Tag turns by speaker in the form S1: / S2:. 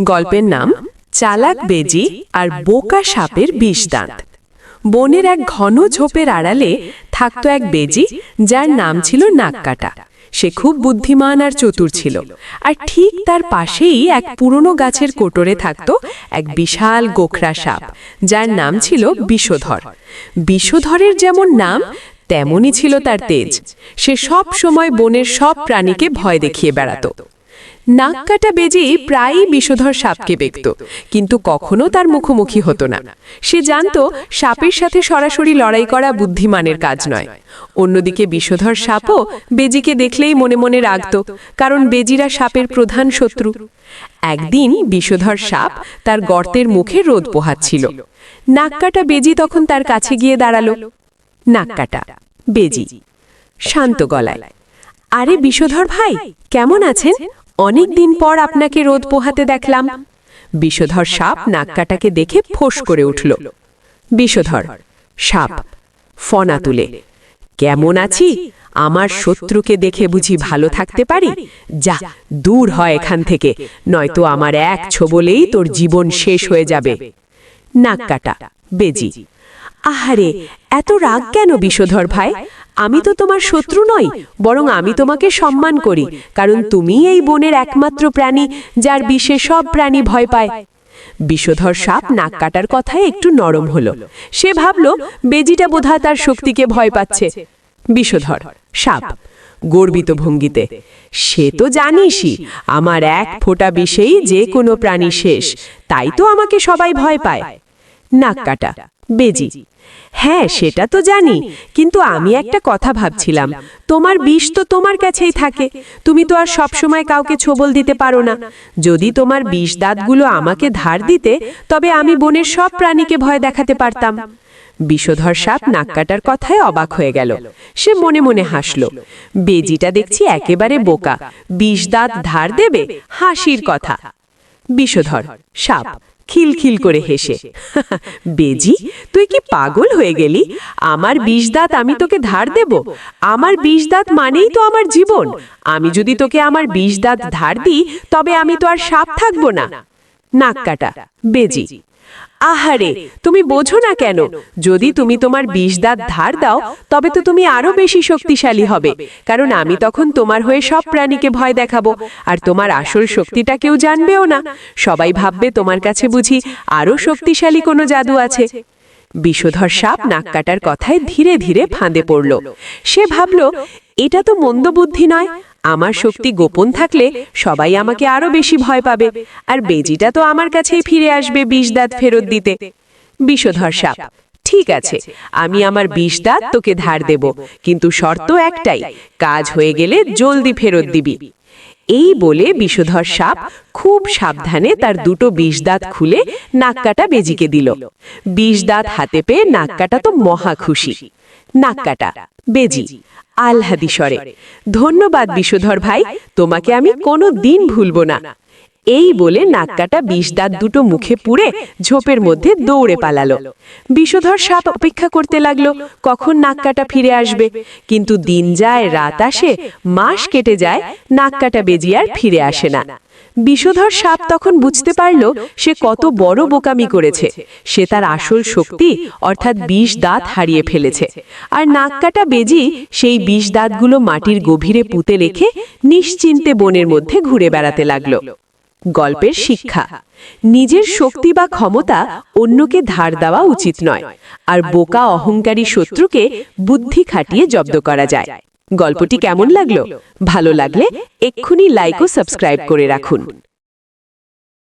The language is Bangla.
S1: গল্পের নাম চালাক বেজি আর বোকা সাপের বিষ দাঁত। বনের এক ঘন ঝোপের আড়ালে থাকতো এক বেজি, যার নাম ছিল নাককাটা। সে খুব বুদ্ধিমান আর চতুর ছিল। আর ঠিক তার পাশেই এক পুরনো গাছের কোটরে থাকতো এক বিশাল গোখরা সাপ, যার নাম ছিল বিষধর। বিষধরের যেমন নাম, তেমনই ছিল তার তেজ। সে সব সময় বনের সব প্রাণীকে ভয় দেখিয়ে বেড়াতো। নাক কাটা বেজি প্রায়ই বিষধর সাপকে বেগত কিন্তু কখনো তার মুখোমুখি হতো না। সে জানতো সাপের সাথে সরাসরি লড়াই করা বুদ্ধিমানের কাজ নয়। অন্যদিকে বিষধর সাপও বেজিকে দেখলেই মনে মনে রাগত, কারণ বেজিরা সাপের প্রধান শত্রু। একদিন বিষধর সাপ তার গর্তের মুখে রোদ পোহাচ্ছিল। নাক কাটা বেজি তখন তার কাছে গিয়ে দাঁড়াল। নাক কাটা বেজি, শান্ত গলায়, আরে বিষধর ভাই, কেমন আছেন? অনেক দিন পর আপনাকে রোদ পোহাতে দেখলাম। বিষধর সাপ নাককাটাকে দেখে ফোঁস করে উঠল। বিষধর সাপ, ফনা তুলে, কেমন আছি? আমার শত্রুকে দেখে বুঝি ভালো থাকতে পারি? যা, দূর হয় এখান থেকে, নয়তো আমার এক ছোবলেই তোর জীবন শেষ হয়ে যাবে। নাক কাটা, বেজি, আহারে, এত রাগ কেন বিষধর ভাই? আমি তো তোমার শত্রু নই, বরং আমি তোমাকে সম্মান করি, কারণ তুমি এই বনের একমাত্র প্রাণী, যার বিষে সব প্রাণী ভয় পায়। বিষধর সাপ নাক কাটার কথায় একটু নরম হলো। সে ভাবল, বেজিটা বোধহয় তার শক্তিকে ভয় পাচ্ছে। বিষধর সাপ, গর্বিত ভঙ্গিতে, সে তো জানিসই, আমার এক ফোঁটা বিষেই যে কোনো প্রাণী শেষ, তাই তো আমাকে সবাই ভয় পায়। নাক কাটা বেজি। হ্যাঁ সেটা তো জানি। কিন্তু আমি একটা কথা ভাবছিলাম। তোমার বিষ তো তোমার কাছেই থাকে। তুমি তো আর সব সময় কাউকে ছোবল দিতে পারো না। যদি তোমার বিষ দাঁতগুলো আমাকে ধার দিতে তবে আমি বনের সব প্রাণীকে ভয় দেখাতে পারতাম। বিষধর সাপ নাক কাটার কথায় অবাক হয়ে গেল। সে মনে মনে হাসল। বেজিটা দেখছি একেবারে বোকা। বিষ দাঁত ধার দেবে হাসির কথা। বিষধর সাপ। খিলখিল করে হেসে, বেজি, তুই কি পাগল হয়ে গেলি? আমার বিষ দাঁত আমি তোকে ধার দেব? আমার বিষ দাঁত মানেই তো আমার জীবন। আমি যদি তোকে আমার বিষ দাঁত ধার দিই, তবে আমি তো আর সাপ থাকব না। নাক কাটা, বেজি। আহারে, তুমি বোঝো না কেন? যদি তুমি তোমার বিষ দাঁত ধার দাও, তবে তো তুমি আরও বেশি শক্তিশালী হবে। কারণ আমি তখন তোমার হয়ে সব প্রাণীকে ভয় দেখাবো, আর তোমার আসল শক্তিটা কেউ জানবেও না। সবাই ভাববে তোমার কাছে বুঝি আরও শক্তিশালী কোনো জাদু আছে। বিষধর সাপ নাক কাটার কথায় ধীরে ধীরে ফাঁদে পড়ল। সে ভাবল এটা তো মন্দ বুদ্ধি নয়। আমার শক্তি গোপন থাকলে সবাই আমাকে আরও বেশি ভয় পাবে। আর বেজিটা তো আমার কাছেই ফিরে আসবে বিষ দাঁত ফেরত দিতে। বিষধর সাপ, ঠিক আছে, আমি আমার বিষ দাঁত তোকে ধার দেব, কিন্তু শর্ত একটাই, কাজ হয়ে গেলে জলদি ফেরত দিবি। এই বলে বিষধর সাপ খুব সাবধানে তার দুটো বিষ দাঁত খুলে নাককাটা বেজিকে দিল। বিষ দাঁত হাতে পেয়ে নাককাটা তো মহা খুশি। নাককাটা, বেজি আলহাদিসরে। ধন্যবাদ বিশ্বধর ভাই, তোমাকে আমি কোনো দিন ভুলব না। এই বলে নাককাটা বিষ দাঁত দুটো মুখে পুড়ে ঝোপের মধ্যে দৌড়ে পালাল। বিষধর সাপ অপেক্ষা করতে লাগল, কখন নাককাটা ফিরে আসবে? কিন্তু দিন যায়, রাত আসে, মাস কেটে যায় নাককাটা বেজিয়ার ফিরে আসে না। বিষধর সাপ তখন বুঝতে পারল সে কত বড় বোকামি করেছে। সে তার আসল শক্তি, অর্থাৎ বিষ দাঁত হারিয়ে ফেলেছে। আর নাককাটা বেজি সেই বিষ দাঁতগুলো মাটির গভীরে পুঁতে রেখে নিশ্চিন্তে বনের মধ্যে ঘুরে বেড়াতে লাগল। গল্পের শিক্ষা। নিজের শক্তি বা ক্ষমতা অন্যকে ধার দেওয়া উচিত নয়। আর বোকা অহংকারী শত্রুকে বুদ্ধি খাটিয়ে জব্দ করা যায়। গল্পটি কেমন লাগল? ভালো লাগলে এক্ষুনি লাইক ও সাবস্ক্রাইব করে রাখুন।